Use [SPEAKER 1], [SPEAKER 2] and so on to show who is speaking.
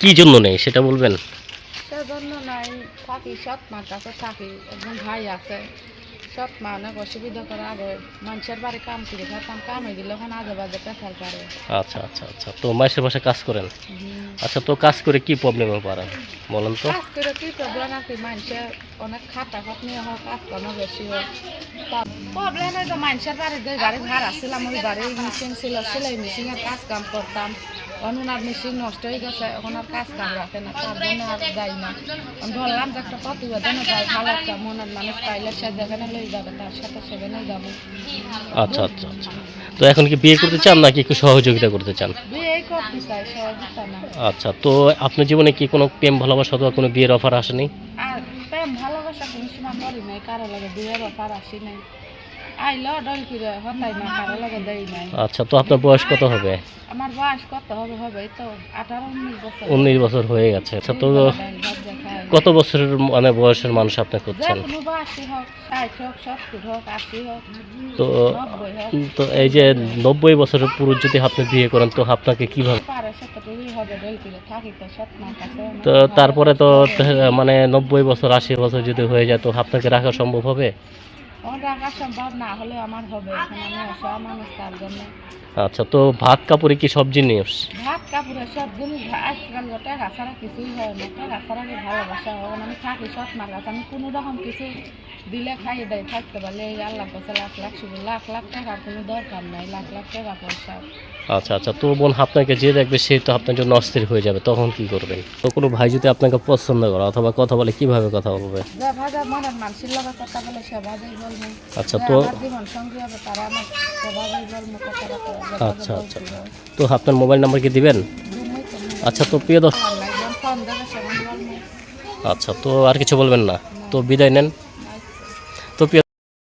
[SPEAKER 1] কি জন্য নেই সেটা বলবেন?
[SPEAKER 2] সেজন্য নাই থাকি সৎ মার কাছে থাকি একজন ভাই আছে। সৎ মা অনেক অসুবিধা করে আগে মানুষের বাড়ি কাম করে থাকতাম কামে দিলে ওখানে আজে বাজে পেশাল করে
[SPEAKER 1] আচ্ছা আচ্ছা আচ্ছা তো মাসে মাসে কাজ করেন? আচ্ছা তো কাজ করে কি প্রবলেমে পারেন বলেন তো?
[SPEAKER 2] কাজ করে কি প্রবলেম আছে মানুষের অনেক খাটা খাটনি হোক কাজ কর্ম বেশি হোক প্রবলেম হয় তো মানুষের বাড়ি যে বাড়ি ভাড়া ছিলাম ওই বাড়ি মেশিন ছিল সেলাই মেশিনের কাজ কাম করতাম। আর মেশিন নষ্ট হয়ে গেছে এখন আর কাজ কাম রাখে না তার জন্য আর যাই না। বললাম যে একটা প্রতিবেদনে যাই ভালো একটা মনের মানুষ পাইলে সে যেখানে লই যাবে তার সাথে সেখানেই যাব।
[SPEAKER 1] আচ্ছা আচ্ছা আচ্ছা। তো এখন কি বিয়ে করতে চান নাকি একটু সহযোগিতা করতে চান?
[SPEAKER 2] বিয়ে করতে চাই সহযোগিতা না।
[SPEAKER 1] আচ্ছা তো আপনার জীবনে কি কোনো প্রেম ভালোবাসা অথবা কোনো বিয়ের অফার আসেনি?
[SPEAKER 2] আর প্রেম ভালোবাসা কোনো সময় করি নাই কারও লাগে বিয়ের ব্যাপার আসি নাই। আইলো ডল ফিরে হতাই না কারও লাগে দেই নাই।
[SPEAKER 1] আচ্ছা তো আপনার বয়স কত হবে?
[SPEAKER 2] আমার বয়স কত হবে হবে তো আঠারো উনিশ বছর।
[SPEAKER 1] উনিশ বছর হয়ে গেছে। আচ্ছা তো। কত বছরের মানে বয়সের মানুষ আপনি করছেন তো তো এই যে নব্বই বছরের পুরুষ যদি আপনি বিয়ে করেন তো আপনাকে কীভাবে
[SPEAKER 2] তো
[SPEAKER 1] তারপরে তো মানে নব্বই বছর আশি বছর যদি হয়ে যায় তো আপনাকে রাখা সম্ভব হবে?
[SPEAKER 2] রাখা সম্ভব না হলে আমার হবে এখন আমি অসহায় মানুষ তার জন্য।
[SPEAKER 1] আচ্ছা তো ভাত কাপড়ে কি সব জিনিস?
[SPEAKER 2] ভাত কাপড়ে সব জিনিস আজকাল কিছুই হয় না। ভালোবাসা না আমি থাকি সৎ মার আমি কোনো রকম কিছু দিলে খাইয়ে দেয় থাকতে পারলে এই আল্লাহ কাছে লাখ লাখ শুধু লাখ লাখ টাকার কোনো দরকার নাই লাখ লাখ টাকা পয়সা।
[SPEAKER 1] আচ্ছা আচ্ছা তো বোন আপনাকে যে দেখবে সে তো আপনার জন্য অস্থির হয়ে যাবে তখন কি করবেন তো কোনো ভাই যদি আপনাকে পছন্দ করে অথবা কথা বলে কীভাবে কথা বলবে?
[SPEAKER 2] যা ভাজা মনের মানুষের লগে কথা বলে সে ভাজাই বলব।
[SPEAKER 1] আচ্ছা তো
[SPEAKER 2] আমার জীবন সঙ্গী হবে তারা আমার সে ভাজাই বলব কথাবার্তা যে ভাজা
[SPEAKER 1] আচ্ছা, আচ্ছা। তো আপনার মোবাইল নাম্বার কি দিবেন
[SPEAKER 2] তো।
[SPEAKER 1] আচ্ছা তো প্রিয় দর্শক আচ্ছা তো আর কিছু বলবেন না তো বিদায় নেন